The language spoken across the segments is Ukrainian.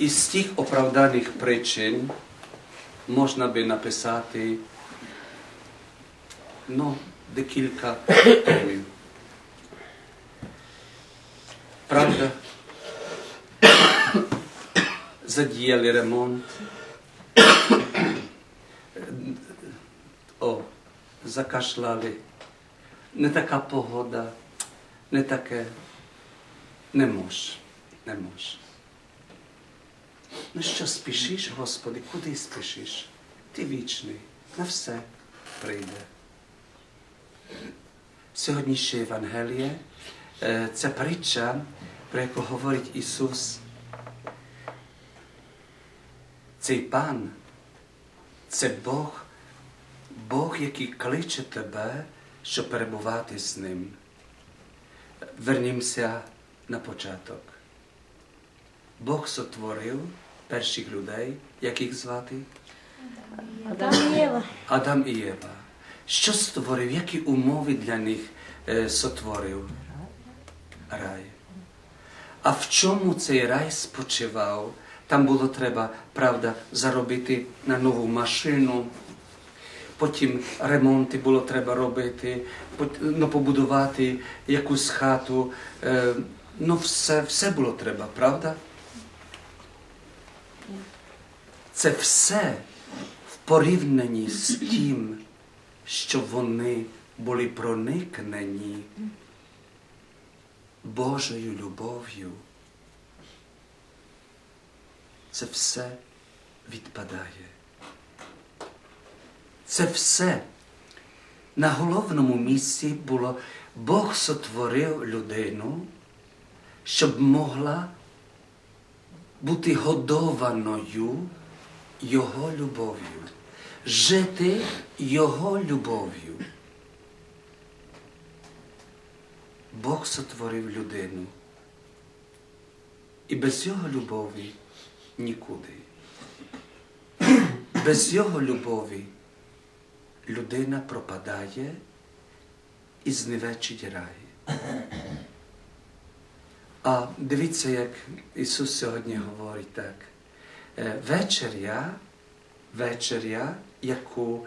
із тих оправданих причин можна би написати ну, декілька томів. Правда, задіяли ремонт. О, закашляли. Не така погода, не таке. Не мож, не мож. Ну що спішиш, Господи, куди спішиш? Ти вічний, на все прийде. Сьогоднішнє Євангеліє е, це притча, про яку говорить Ісус. Цей пан, це Бог, Бог, який кличе тебе, щоб перебувати з ним. Вернімося на початок. Бог сотворив перших людей, як їх звати? Адам і Єва. Адам і Єва. Що створив, які умови для них е, сотворив? Рай. А в чому цей рай спочивав? Там було треба, правда, заробити на нову машину. Потім ремонти було треба робити, ну, побудувати якусь хату. Е, ну, все, все було треба, правда? Це все в порівнянні з тим, що вони були проникнені Божою любов'ю. Це все відпадає. Це все на головному місці було Бог сотворив людину, щоб могла бути годованою Його любов'ю, жити Його любов'ю. Бог сотворив людину. І без Його любові нікуди. Без Його любові людина пропадає і зневечить рай. А дивіться, як Ісус сьогодні говорить так. Е, Вечеря, вечеря, яку,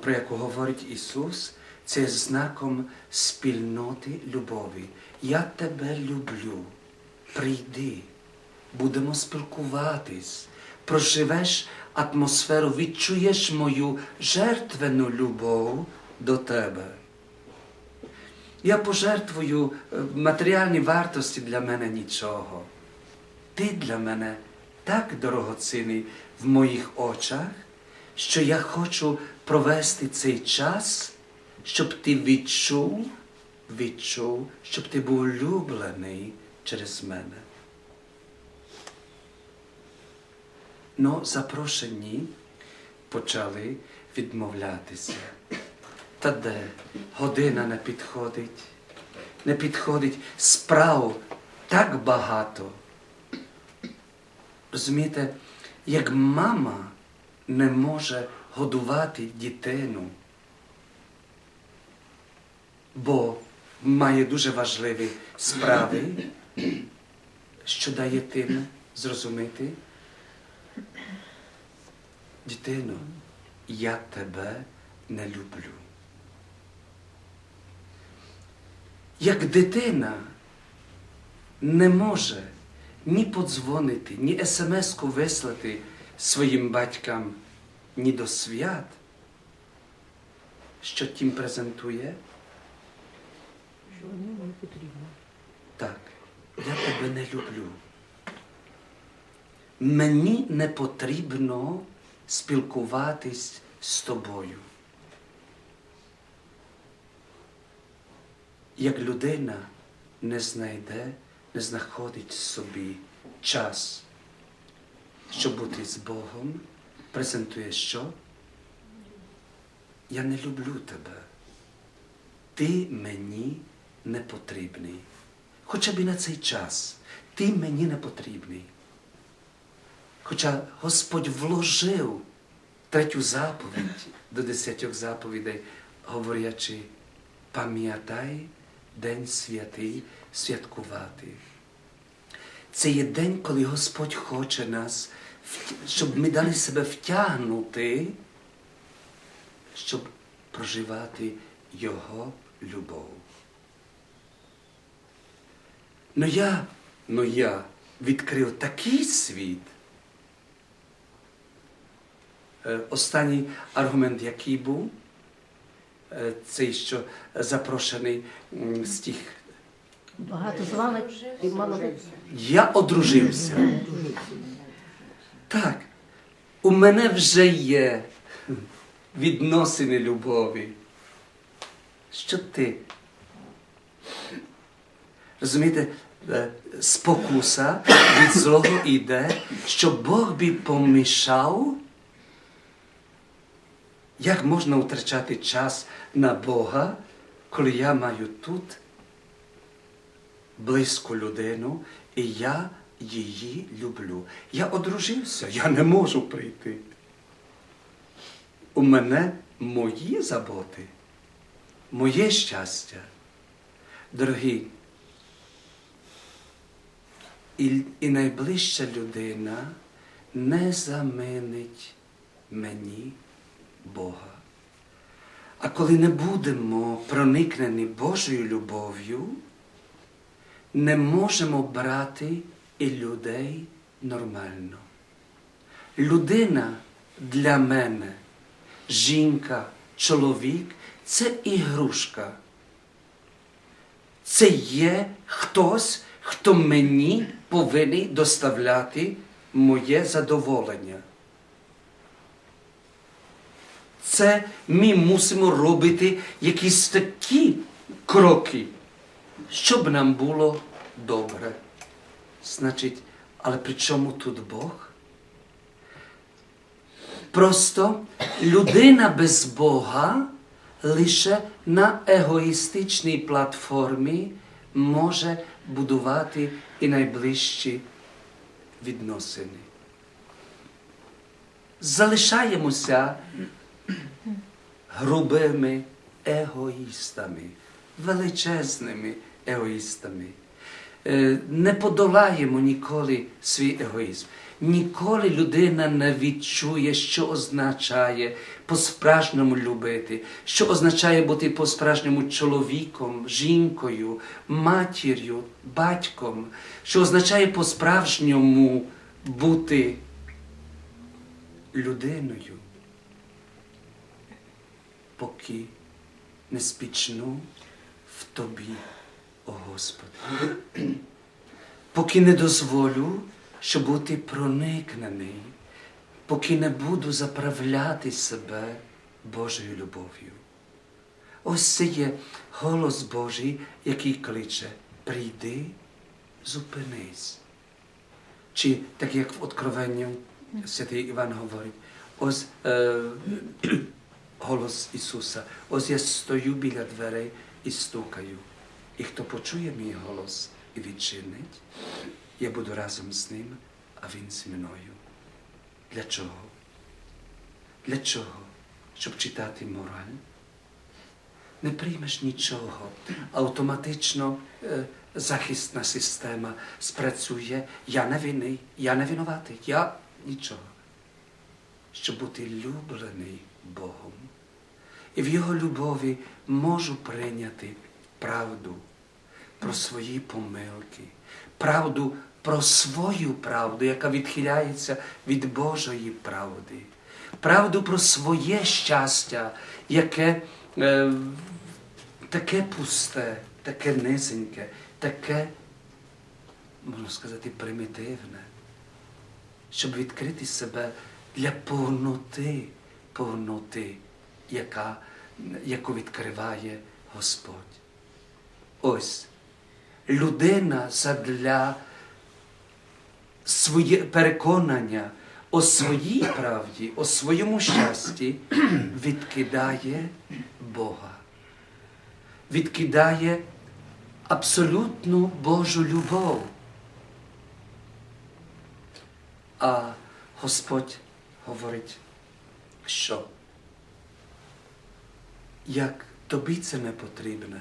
про яку говорить Ісус, це знаком спільноти любові. Я тебе люблю. Прийди, будемо спілкуватись, проживеш атмосферу, відчуєш мою жертвену любов до тебе. Я пожертвую е, матеріальні вартості для мене нічого. Ти для мене так дорогоцінний в моїх очах, що я хочу провести цей час, щоб ти відчув, відчув, щоб ти був улюблений через мене. Но запрошені почали відмовлятися. Та де година не підходить, не підходить справ так багато. Розумієте, як мама не може годувати дитину, бо має дуже важливі справи, що дає тим зрозуміти. Дитино, я тебе не люблю. Як дитина не може ні подзвонити, ні смс-ку вислати своїм батькам, ні до свят, що тим презентує, Що не потрібно. так, я тебе не люблю. Мені не потрібно спілкуватись з тобою. Як людина не знайде, знаходить собі час, щоб бути з Богом, презентує що? Я не люблю тебе. Ти мені не потрібний. Хоча б і на цей час. Ти мені не потрібний. Хоча Господь вложив третю заповідь до десятьох заповідей, говорячи, пам'ятай День святий святкувати. Це є день, коли Господь хоче нас, щоб ми дали себе втягнути, щоб проживати Його любов. Ну я, ну я відкрив такий світ. Е, Останній аргумент, який був, е, цей, що запрошений м, з тих. Багато званих і мало. Я одружився. Так, у мене вже є відносини любові. Що ти? Розумієте, е, спокуса від злого іде, що Бог би помішав. Як можна втрачати час на Бога, коли я маю тут близьку людину, і я її люблю. Я одружився, я не можу прийти. У мене мої заботи, моє щастя. Дорогі, і, і найближча людина не замінить мені Бога. А коли не будемо проникнені Божою любов'ю, не можемо брати і людей нормально. Людина для мене, жінка, чоловік це ігрушка. Це є хтось, хто мені повинен доставляти моє задоволення. Це ми мусимо робити якісь такі кроки, щоб нам було добре. Значить, але при чому тут Бог? Просто людина без Бога лише на егоїстичній платформі може будувати і найближчі відносини. Залишаємося грубими егоїстами, величезними егоїстами. Не подолаємо ніколи свій егоїзм. Ніколи людина не відчує, що означає по-справжньому любити, що означає бути по-справжньому чоловіком, жінкою, матір'ю, батьком, що означає по-справжньому бути людиною поки не спічну в тобі, о Господи. Поки не дозволю, щоб бути проникнений, поки не буду заправляти себе Божою любов'ю. Ось це є голос Божий, який кличе: прийди, зупинись. Чи так як в Откровенню святий Іван говорить, ось е, голос Ісуса. Ось я стою біля дверей і стукаю. І хто почує мій голос і відчинить, я буду разом з ним, а він зі мною. Для чого? Для чого? Щоб читати мораль? Не приймеш нічого. Автоматично е, захисна система спрацює. Я не винний, я не винуватий, я нічого. Щоб бути люблений Богом. І в Його любові можу прийняти правду про свої помилки, правду про свою правду, яка відхиляється від Божої правди, правду про своє щастя, яке е, таке пусте, таке низеньке, таке, можна сказати, примітивне, щоб відкрити себе для повноти, повноти, яка, яку відкриває Господь. Ось людина задля своє переконання о своїй правді, о своєму щасті відкидає Бога, відкидає абсолютну Божу любов. А Господь говорить, що як тобі це не потрібне,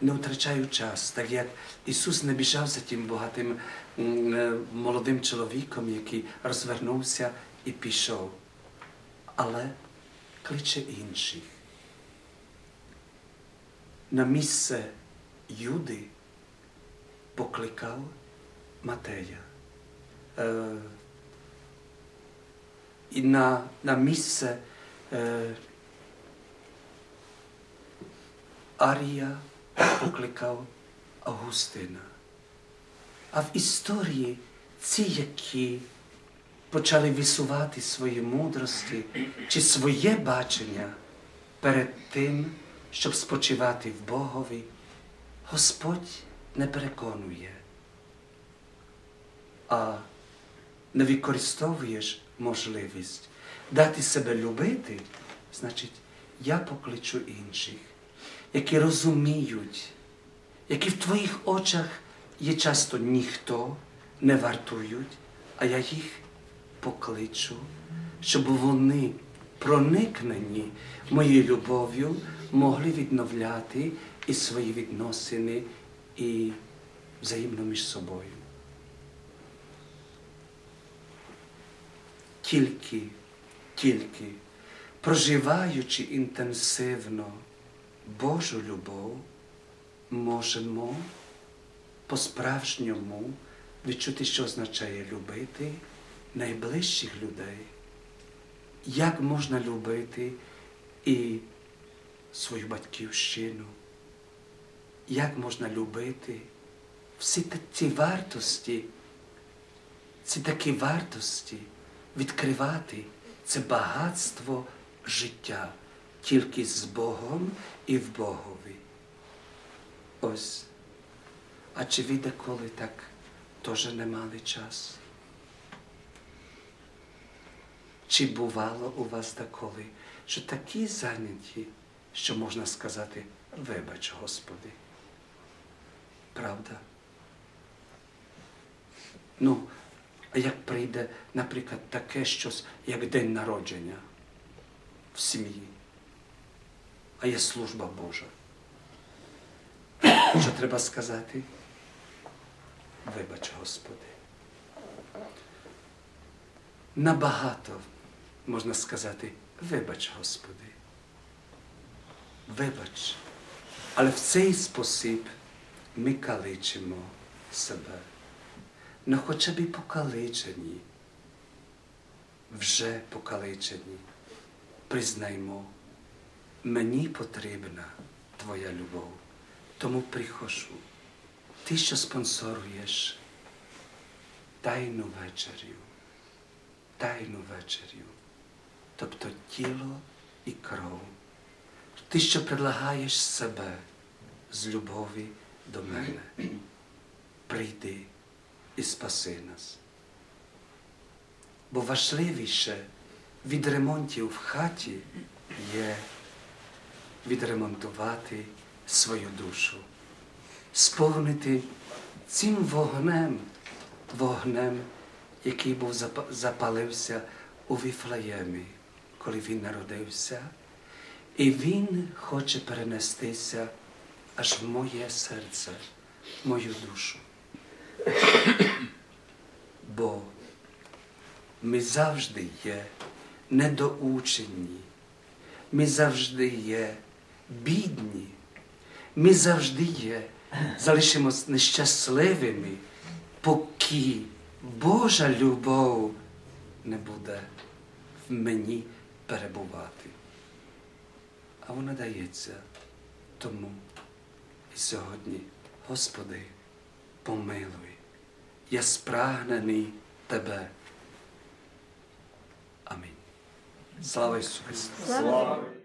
не втрачаю час, так як Ісус не біжав за тим багатим е, молодим чоловіком, який розвернувся і пішов, але кличе інших. На місце Юди покликав Матея. Е, і на, на місце е, Арія покликав Августина. А в історії ці, які почали висувати свої мудрості чи своє бачення перед тим, щоб спочивати в Богові, Господь не переконує, а не використовуєш можливість дати себе любити, значить, я покличу інших, які розуміють, які в твоїх очах є часто ніхто, не вартують, а я їх покличу, щоб вони, проникнені моєю любов'ю, могли відновляти і свої відносини, і взаємно між собою. Тільки, тільки проживаючи інтенсивно Божу любов, можемо по-справжньому відчути, що означає любити найближчих людей. Як можна любити і свою батьківщину? Як можна любити всі ці вартості, ці такі вартості відкривати це багатство життя тільки з Богом і в Богові. Ось. А чи ви деколи так теж не мали час? Чи бувало у вас деколи, що такі зайняті, що можна сказати, вибач, Господи? Правда? Ну, а як прийде, наприклад, таке щось, як день народження в сім'ї, а є служба Божа. Що треба сказати? Вибач, Господи. Набагато можна сказати, вибач, Господи. Вибач. Але в цей спосіб ми каличимо себе. Ну хоча б і покаличені, вже покаличені, признаймо, мені потрібна Твоя любов, тому приходжу. Ти, що спонсоруєш тайну вечерю, тайну вечерю, тобто тіло і кров. Ти, що предлагаєш себе з любові до мене. Прийди і спаси нас. Бо важливіше від ремонтів в хаті є відремонтувати свою душу, сповнити цим вогнем, вогнем, який був запалився у Віфлеємі, коли він народився, і він хоче перенестися аж в моє серце, в мою душу. Бо ми завжди є недоучені, ми завжди є бідні, ми завжди є, залишимось нещасливими, поки Божа любов не буде в мені перебувати. А вона дається тому і сьогодні, Господи, помилуй, я спрагнений Тебе. Амінь. Слава Ісусу Христу!